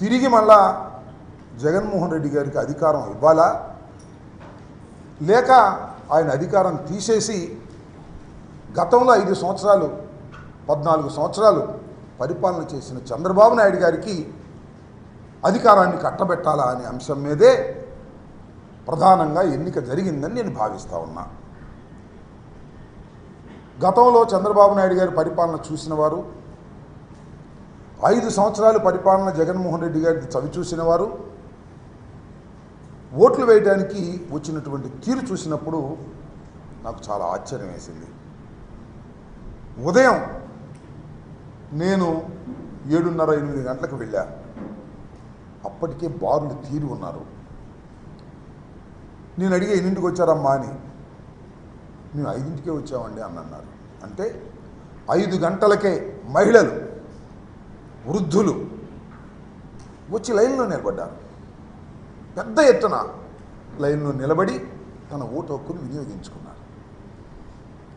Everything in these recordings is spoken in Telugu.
తిరిగి మళ్ళా జగన్మోహన్ రెడ్డి గారికి అధికారం ఇవ్వాలా? లేక ఆయన అధికారం తీసేసి గతంలో ఐదు సంవత్సరాలు పద్నాలుగు సంవత్సరాలు పరిపాలన చేసిన చంద్రబాబు నాయుడు గారికి అధికారాన్ని కట్టబెట్టాలా అనే అంశం మీదే ప్రధానంగా ఎన్నిక జరిగిందని నేను భావిస్తూ ఉన్నా. గతంలో చంద్రబాబు నాయుడు గారి పరిపాలన చూసిన వారు ఐదు సంవత్సరాలు పరిపాలన జగన్మోహన్ రెడ్డి గారిని చవిచూసిన వారు ఓట్లు వేయడానికి వచ్చినటువంటి తీరు చూసినప్పుడు నాకు చాలా ఆశ్చర్యం వేసింది. ఉదయం నేను ఏడున్నర ఎనిమిది గంటలకు వెళ్ళా. అప్పటికే బారులు తీరి ఉన్నారు. నేను అడిగే ఎన్నింటికి వచ్చారమ్మా అని మేము ఐదింటికే వచ్చామండి అని అన్నారు. అంటే ఐదు గంటలకే మహిళలు వృద్ధులు వచ్చి లైన్లో నిలబడ్డారు. పెద్ద ఎత్తున లైన్లో నిలబడి తన ఓటు హక్కును వినియోగించుకున్నారు.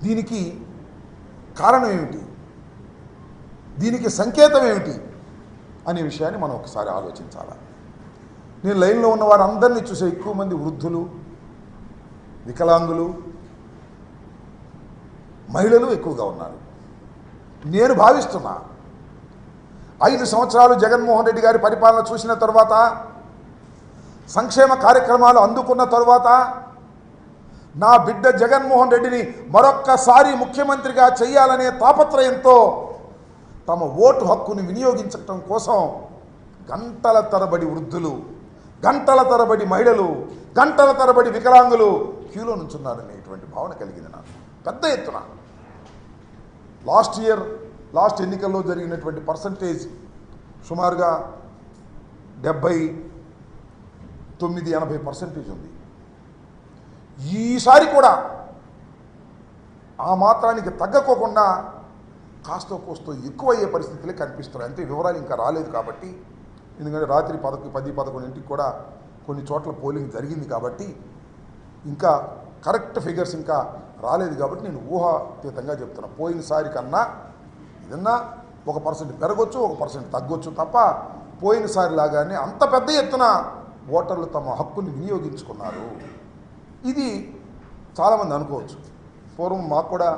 దీనికి కారణం ఏమిటి? దీనికి సంకేతం ఏమిటి? అనే విషయాన్ని మనం ఒకసారి ఆలోచించాలి? నేను లైన్లో ఉన్న వారందరినీ చూసే ఎక్కువ మంది వృద్ధులు వికలాంగులు మహిళలు ఎక్కువగా ఉన్నారు. నేను భావిస్తున్నా ఐదు సంవత్సరాలు జగన్మోహన్ రెడ్డి గారి పరిపాలన చూసిన తర్వాత సంక్షేమ కార్యక్రమాలు అందుకున్న తర్వాత నా బిడ్డ జగన్మోహన్ రెడ్డిని మరొక్కసారి ముఖ్యమంత్రిగా చేయాలనే తాపత్రయంతో తమ ఓటు హక్కుని వినియోగించటం కోసం గంటల తరబడి వృద్ధులు గంటల తరబడి మహిళలు గంటల తరబడి వికలాంగులు క్యూలో నుంచున్నారనేటువంటి భావన కలిగింది నాకు. పెద్ద ఎత్తున. లాస్ట్ ఇయర్ లాస్ట్ ఎన్నికల్లో జరిగినటువంటి పర్సంటేజ్ సుమారుగా డెబ్భై తొమ్మిది ఎనభై పర్సెంటేజ్ ఉంది. ఈసారి కూడా ఆ మాత్రానికి తగ్గకోకుండా కాస్తో కోస్తో ఎక్కువ అయ్యే పరిస్థితులే కనిపిస్తున్నాయి. అంటే వివరాలు ఇంకా రాలేదు కాబట్టి ఎందుకంటే రాత్రి పదకొ పది పదకొండింటికి కూడా కొన్ని చోట్ల పోలింగ్ జరిగింది కాబట్టి ఇంకా కరెక్ట్ ఫిగర్స్ ఇంకా రాలేదు కాబట్టి నేను ఊహాతీతంగా చెప్తున్నా. పోయినసారి కన్నా ఏదన్నా ఒక పర్సెంట్ పెరగొచ్చు ఒక పర్సెంట్ తగ్గొచ్చు తప్ప పోయినసారి లాగానే అంత పెద్ద ఎత్తున ఓటర్లు తమ హక్కుని వినియోగించుకున్నారు. ఇది చాలామంది అనుకోవచ్చు. పూర్వం మాకు కూడా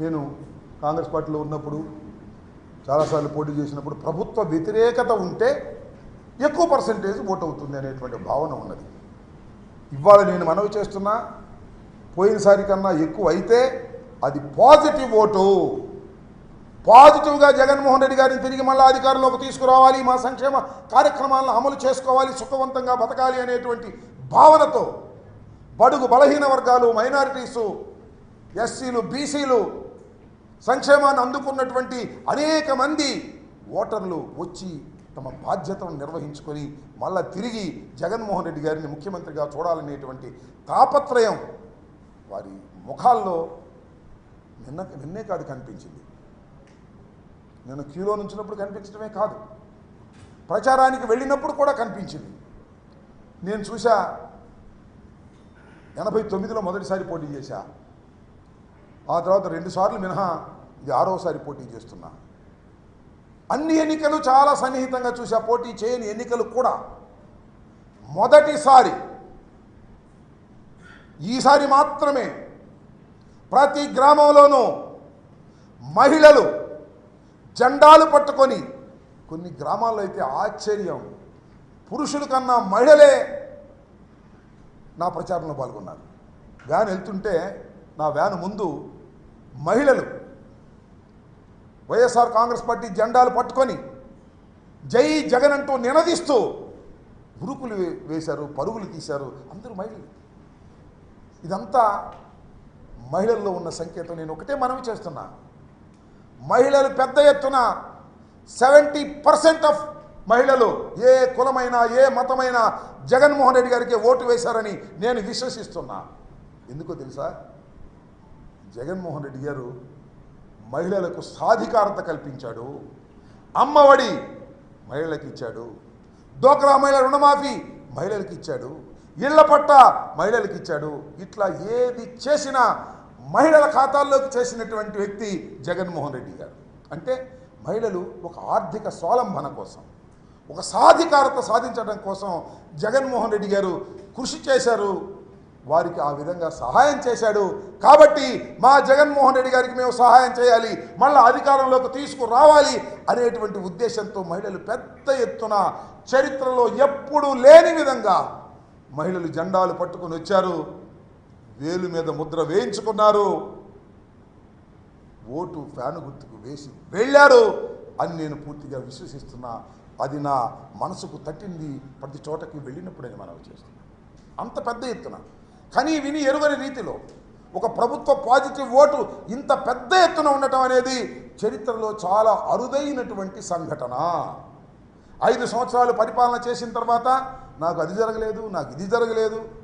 నేను కాంగ్రెస్ పార్టీలో ఉన్నప్పుడు చాలాసార్లు పోటీ చేసినప్పుడు ప్రభుత్వ వ్యతిరేకత ఉంటే ఎక్కువ పర్సంటేజ్ ఓట్ అవుతుంది అనేటువంటి భావన ఉన్నది. ఇవాళ నేను మనవి చేస్తున్నా పోయినసారి కన్నా ఎక్కువ అయితే అది పాజిటివ్ ఓటు. పాజిటివ్గా జగన్మోహన్ రెడ్డి గారిని తిరిగి మళ్ళీ అధికారంలోకి తీసుకురావాలి. మా సంక్షేమ కార్యక్రమాలను అమలు చేసుకోవాలి. సుఖవంతంగా బతకాలి అనేటువంటి భావనతో బడుగు బలహీన వర్గాలు మైనారిటీసు ఎస్సీలు బీసీలు సంక్షేమాన్ని అందుకున్నటువంటి అనేక మంది ఓటర్లు వచ్చి తమ బాధ్యతను నిర్వహించుకొని మళ్ళా తిరిగి జగన్మోహన్ రెడ్డి గారిని ముఖ్యమంత్రిగా చూడాలనేటువంటి తాపత్రయం వారి ముఖాల్లో నిన్న నిన్నే కాదు కనిపించింది. నేను క్యూలో నుంచినప్పుడు కనిపించడమే కాదు. ప్రచారానికి వెళ్ళినప్పుడు కూడా కనిపించింది. నేను చూసా ఎనభై తొమ్మిదిలో మొదటిసారి పోటీ చేశా. ఆ తర్వాత రెండుసార్లు మినహా ఇది ఆరోసారి పోటీ చేస్తున్నా. అన్ని ఎన్నికలు చాలా సన్నిహితంగా చూసా పోటీ చేయని ఎన్నికలు కూడా. మొదటిసారి ఈసారి మాత్రమే ప్రతి గ్రామంలోనూ మహిళలు జెండాలు పట్టుకొని కొన్ని గ్రామాల్లో అయితే ఆశ్చర్యం. పురుషుల కన్నా మహిళలే నా ప్రచారంలో పాల్గొన్నారు. వ్యాన్ వెళ్తుంటే నా వ్యాన్ ముందు మహిళలు వైఎస్ఆర్ కాంగ్రెస్ పార్టీ జెండాలు పట్టుకొని జై జగన్ అంటూ నినదిస్తూ ఉరుకులు వే- వేశారు పరుగులు తీశారు. అందరూ మహిళలు. ఇదంతా మహిళల్లో ఉన్న సంకేతం. నేను ఒకటే మనవి చేస్తున్నా. మహిళలు పెద్ద ఎత్తున సెవెంటీ పర్సెంట్ ఆఫ్ మహిళలు ఏ కులమైనా ఏ మతమైనా జగన్మోహన్ రెడ్డి గారికి ఓటు వేశారని నేను విశ్వసిస్తున్నా. ఎందుకో తెలుసా? జగన్మోహన్ రెడ్డి గారు మహిళలకు సాధికారత కల్పించాడు. అమ్మఒడి మహిళలకు ఇచ్చాడు. డోక్రా మహిళ రుణమాఫీ మహిళలకు ఇచ్చాడు. ఇళ్ళ పట్ట మహిళలకు ఇచ్చాడు. ఇట్లా ఏది చేసినా మహిళల ఖాతాల్లోకి చేసినటువంటి వ్యక్తి జగన్మోహన్ రెడ్డి గారు. అంటే మహిళలు ఒక ఆర్థిక స్వాలంబన కోసం ఒక సాధికారత సాధించడం కోసం జగన్మోహన్ రెడ్డి గారు కృషి చేశారు. వారికి ఆ విధంగా సహాయం చేశాడు. కాబట్టి మా జగన్మోహన్ రెడ్డి గారికి మేము సహాయం చేయాలి మళ్ళీ అధికారంలోకి తీసుకురావాలి అనేటువంటి ఉద్దేశంతో మహిళలు పెద్ద ఎత్తున చరిత్రలో ఎప్పుడూ లేని విధంగా మహిళలు జెండాలు పట్టుకొని వచ్చారు. వేలు మీద ముద్ర వేయించుకున్నారు. ఓటు ఫ్యాను గుర్తుకు వేసి వెళ్ళారు. అని నేను పూర్తిగా విశ్వసిస్తున్నా. అది నా మనసుకు తట్టింది. ప్రతి చోటకి వెళ్ళినప్పుడని మనం చేస్తున్నాం. అంత పెద్ద ఎత్తున. కానీ విని ఎరుగని రీతిలో ఒక ప్రభుత్వ పాజిటివ్ ఓటు ఇంత పెద్ద ఎత్తున ఉండటం అనేది చరిత్రలో చాలా అరుదైనటువంటి సంఘటన. ఐదు సంవత్సరాలు పరిపాలన చేసిన తర్వాత నాకు అది జరగలేదు నాకు ఇది జరగలేదు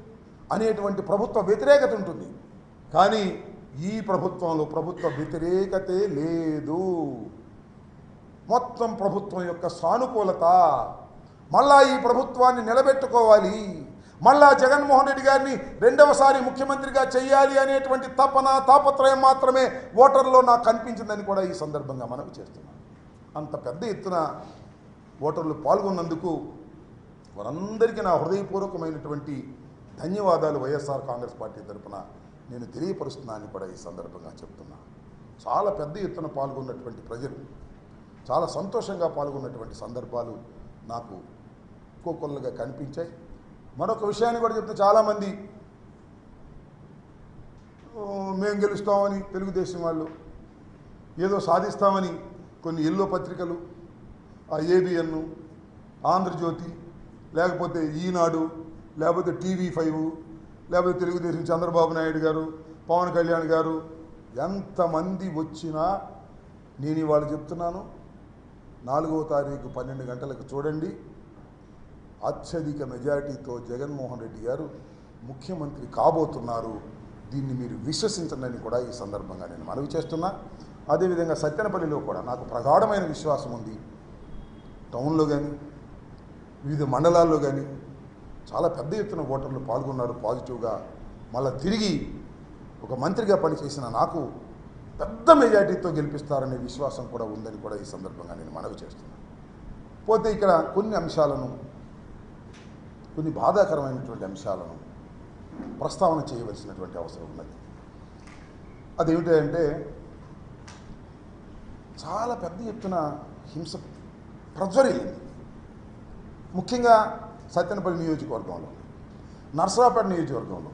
అనేటువంటి ప్రభుత్వ వ్యతిరేకత ఉంటుంది. కానీ ఈ ప్రభుత్వంలో ప్రభుత్వ వ్యతిరేకతే లేదు. మొత్తం ప్రభుత్వం యొక్క సానుకూలత. మళ్ళా ఈ ప్రభుత్వాన్ని నిలబెట్టుకోవాలి. మళ్ళా జగన్మోహన్ రెడ్డి గారిని రెండవసారి ముఖ్యమంత్రిగా చేయాలి అనేటువంటి తపన తాపత్రయం మాత్రమే ఓటర్లో నాకు కనిపించిందని కూడా ఈ సందర్భంగా మనవి చేస్తున్నాను. అంత పెద్ద ఎత్తున ఓటర్లు పాల్గొన్నందుకు వారందరికీ నా హృదయపూర్వకమైనటువంటి ధన్యవాదాలు వైఎస్ఆర్ కాంగ్రెస్ పార్టీ తరఫున నేను తెలియపరుస్తున్నానని కూడా ఈ సందర్భంగా చెప్తున్నా. చాలా పెద్ద ఎత్తున పాల్గొన్నటువంటి ప్రజలు చాలా సంతోషంగా పాల్గొన్నటువంటి సందర్భాలు నాకు కోకొల్లగా కనిపించాయి. మరొక విషయాన్ని కూడా చెప్తే చాలామంది మేము గెలుస్తామని తెలుగుదేశం వాళ్ళు ఏదో సాధిస్తామని కొన్ని ఎల్లో పత్రికలు ఆ ఏబిఎన్ ఆంధ్రజ్యోతి లేకపోతే ఈనాడు లేకపోతే టీవీ ఫైవ్ లేకపోతే తెలుగుదేశం చంద్రబాబు నాయుడు గారు పవన్ కళ్యాణ్ గారు ఎంతమంది వచ్చినా నేను ఇవాళ చెప్తున్నాను నాలుగవ తారీఖు పన్నెండు గంటలకు చూడండి. అత్యధిక మెజారిటీతో జగన్మోహన్ రెడ్డి గారు ముఖ్యమంత్రి కాబోతున్నారు. దీన్ని మీరు విశ్వసించండి కూడా ఈ సందర్భంగా నేను మనవి చేస్తున్నా. అదేవిధంగా సత్యనపల్లిలో కూడా నాకు ప్రగాఢమైన విశ్వాసం ఉంది. టౌన్లో కానీ వివిధ మండలాల్లో కానీ చాలా పెద్ద ఎత్తున ఓటర్లు పాల్గొన్నారు పాజిటివ్గా. మళ్ళీ తిరిగి ఒక మంత్రిగా పనిచేసిన నాకు పెద్ద మెజార్టీతో గెలిపిస్తారనే విశ్వాసం కూడా ఉందని కూడా ఈ సందర్భంగా నేను మనవి చేస్తున్నాను పోతే ఇక్కడ కొన్ని అంశాలను కొన్ని బాధాకరమైనటువంటి అంశాలను ప్రస్తావన చేయవలసినటువంటి అవసరం ఉన్నది. అదేమిటంటే చాలా పెద్ద ఎత్తున హింస ప్రజ్వరిల్లింది. ముఖ్యంగా సత్యనపల్లి నియోజకవర్గంలో నర్సరాపేట నియోజకవర్గంలో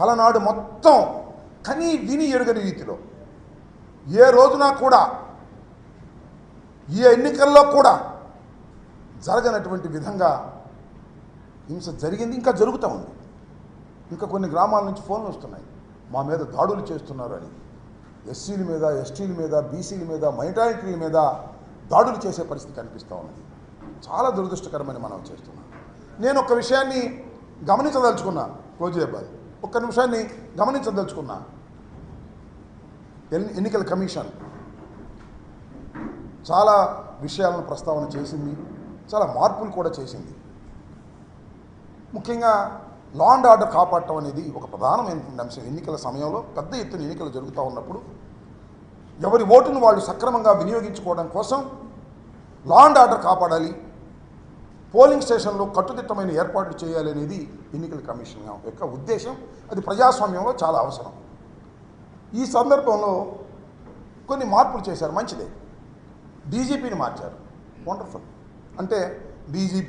పలనాడు మొత్తం కనీ విని ఎరుగని రీతిలో ఏ రోజున కూడా ఈ ఎన్నికల్లో కూడా జరగనటువంటి విధంగా హింస జరిగింది ఇంకా జరుగుతూ ఉంది. ఇంకా కొన్ని గ్రామాల నుంచి ఫోన్లు వస్తున్నాయి. మా మీద దాడులు చేస్తున్నారు అని. ఎస్సీల మీద ఎస్టీల మీద బీసీల మీద మైనారిటీల మీద దాడులు చేసే పరిస్థితి కనిపిస్తూ ఉన్నది. చాలా దురదృష్టకరమని మనం చేస్తున్నాం. నేను ఒక విషయాన్ని గమనించదలుచుకున్నా క్లోజ్ చెప్పాలి ఒక్క నిమిషాన్ని గమనించదలుచుకున్నా. ఎన్ని- ఎన్నికల కమిషన్ చాలా విషయాలను ప్రస్తావన చేసింది చాలా మార్పులు కూడా చేసింది. ముఖ్యంగా లా అండ్ ఆర్డర్ కాపాడటం అనేది ఒక ప్రధానమైనటువంటి అంశం. ఎన్నికల సమయంలో పెద్ద ఎత్తున ఎన్నికలు జరుగుతూ ఉన్నప్పుడు ఎవరి ఓటును వాళ్ళు సక్రమంగా వినియోగించుకోవడం కోసం లా అండ్ ఆర్డర్ కాపాడాలి పోలింగ్ స్టేషన్లో కట్టుదిట్టమైన ఏర్పాట్లు చేయాలి అనేది ఎన్నికల కమిషన్ యొక్క ఉద్దేశం. అది ప్రజాస్వామ్యంలో చాలా అవసరం. ఈ సందర్భంలో కొన్ని మార్పులు చేశారు. మంచిదే. డీజీపీని మార్చారు. వండర్ఫుల్. అంటే డీజీపీ